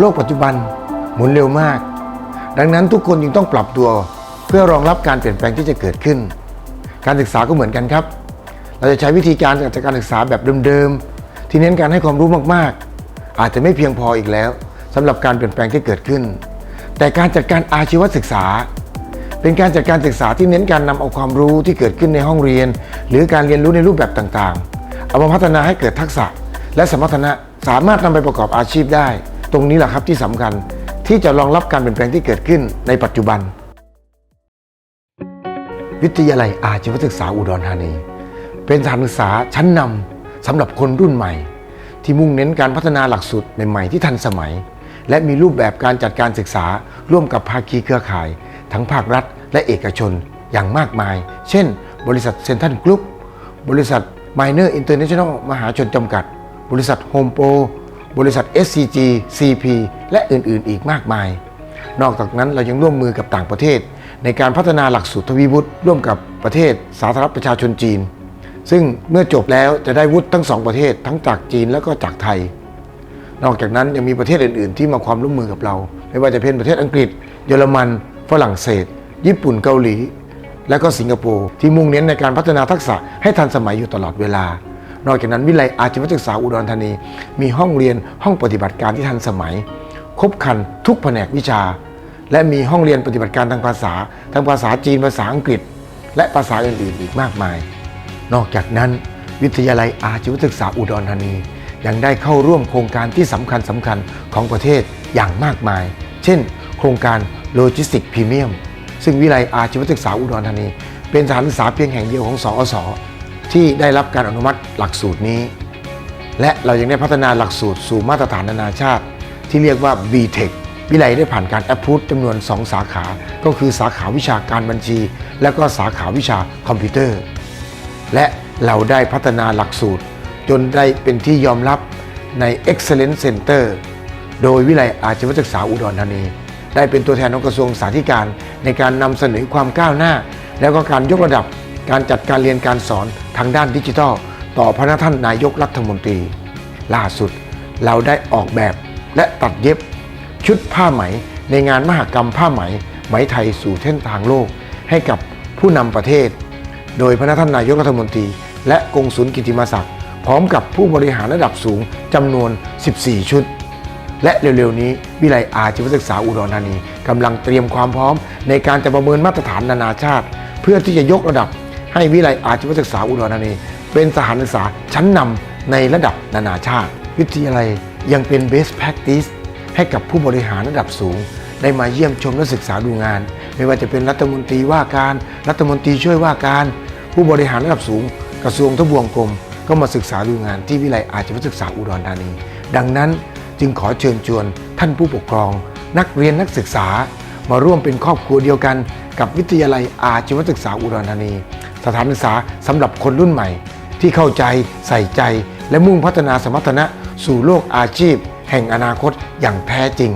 โลกปัจจุบันหมุนเร็วมาก ดังนั้นทุกคนจึงต้องปรับตัวเพื่อรองรับการเปลี่ยนแปลงที่จะเกิดขึ้น การศึกษาก็เหมือนกันครับ เราจะใช้วิธีการจัดการศึกษาแบบเดิมๆ ที่เน้นการให้ความรู้มากๆ อาจจะไม่เพียงพออีกแล้วสำหรับการเปลี่ยนแปลงที่เกิดขึ้น แต่การจัดการอาชีวศึกษา เป็นการจัดการศึกษาที่เน้นการนำเอาความรู้ที่เกิดขึ้นในห้องเรียน หรือการเรียนรู้ในรูปแบบต่างๆ เอามาพัฒนาให้เกิดทักษะ และสมรรถนะสามารถนำไปประกอบอาชีพได้ ตรงนี้แหละครับที่สำคัญที่จะรองรับการเปลี่ยนแปลงที่เกิดขึ้นในปัจจุบัน วิทยาลัยอาชีวศึกษาอุดรธานี เป็นสถานศึกษาชั้นนำสำหรับคนรุ่นใหม่ ที่มุ่งเน้นการพัฒนาหลักสูตรใหม่ๆที่ทันสมัย และมีรูปแบบการจัดการศึกษา ร่วมกับภาคีเครือข่าย ทั้งภาครัฐ และเอกชนอย่างมากมาย เช่น บริษัทเซนทันกรุ๊ปบริษัทไมเนอร์อินเตอร์เนชั่นแนลมหาชนจำกัด บริษัทโฮมโปร บริษัท SCG CP และอื่นๆ อีกมากมาย นอกจากนั้นเรายังร่วมมือกับต่างประเทศ ในการพัฒนาหลักสูตรทวีวุฒิร่วมกับประเทศสาธารณประชาชนจีน ซึ่งเมื่อจบแล้วจะได้วุฒิทั้งสองประเทศทั้งจากจีนแล้วก็จากไทย นอกจากนั้นยังมีประเทศอื่น ๆ ที่มาความร่วมมือกับเรา ไม่ว่าจะเป็นประเทศอังกฤษ เยอรมัน ฝรั่งเศส ญี่ปุ่นเกาหลี และก็สิงคโปร์ที่มุ่งเน้นในการพัฒนาทักษะให้ทันสมัยอยู่ตลอดเวลา นอกจากนั้นวิไลอาชีวศึกษาอุดรธานี มีห้องเรียนห้องปฏิบัติการที่ทันสมัย ครบครันทุกแผนกวิชา และมีห้องเรียนปฏิบัติการทางภาษาทั้งภาษาจีนภาษาอังกฤษ และภาษาอื่นๆอีกมากมาย นอกจากนั้น วิทยาลัยอาชีวศึกษาอุดรธานี ยังได้เข้าร่วมโครงการที่สำคัญสำคัญของประเทศอย่างมากมาย เช่น โครงการโลจิสติกพรีเมียมซึ่งวิทยาลัยอาชีวศึกษาอุดรธานี เป็นสถานศึกษาเพียงแห่งเดียวของสอส ที่ได้รับการอนุมัติหลักสูตรนี้ และเรายังได้พัฒนาหลักสูตรสู่มาตรฐานนานาชาติ ที่เรียกว่า BTEC วิไลได้ผ่านการแอปพูดจำนวน 2 สาขา ก็คือสาขาวิชาการบัญชี และก็สาขาวิชาคอมพิวเตอร์ และเราได้พัฒนาหลักสูตร จนได้เป็นที่ยอมรับใน Excellence Center โดยวิไลอาชีวศึกษาอุดรธานี ได้เป็นตัวแทนของกระทรวงสาธารณสุขในการนำเสนอความก้าวหน้า แล้วก็การยกระดับ การจัดการเรียนการสอนทางด้านดิจิทัล ต่อพระท่านนายกรัฐมนตรี ล่าสุดเราได้ออกแบบและตัดเย็บ ชุดผ้าไหมในงานมหกรรมผ้าไหมไหมไทยสู่เส้นทางโลก ให้กับผู้นำประเทศ โดยพระท่านนายกรัฐมนตรี และกงสุลกิติมาศักดิ์พร้อมกับผู้บริหารระดับสูงจำนวน 14 ชุด และเร็วๆนี้วิไลอาชีวศึกษาอุดรธานีกำลังเตรียมความพร้อมในการจะประเมินมาตรฐานนานาชาติ เพื่อที่จะยกระดับ ให้วิไลอาชีวศึกษาอุดรธานี เป็นสถานศึกษาชั้นนำในระดับนานาชาติ วิทยาลัยยังเป็น best practice ให้กับผู้บริหารระดับสูง ได้มาเยี่ยมชมและศึกษาดูงาน ไม่ว่าจะเป็นรัฐมนตรีว่าการ รัฐมนตรีช่วยว่าการ ผู้บริหารระดับสูง กระทรวงทบวงกรมก็มาศึกษาดูงานที่วิไลอาชีวศึกษาอุดรธานี ดังนั้นจึงขอเชิญชวนท่านผู้ปกครอง นักเรียนนักศึกษา มาร่วมเป็นครอบครัวเดียวกัน กับวิทยาลัยอาชีวศึกษาอุดรธานี สถานศึกษาสำหรับคนรุ่นใหม่ ที่เข้าใจใส่ใจ และมุ่งพัฒนาสมรรถนะสู่โลกอาชีพ แห่งอนาคตอย่างแท้จริง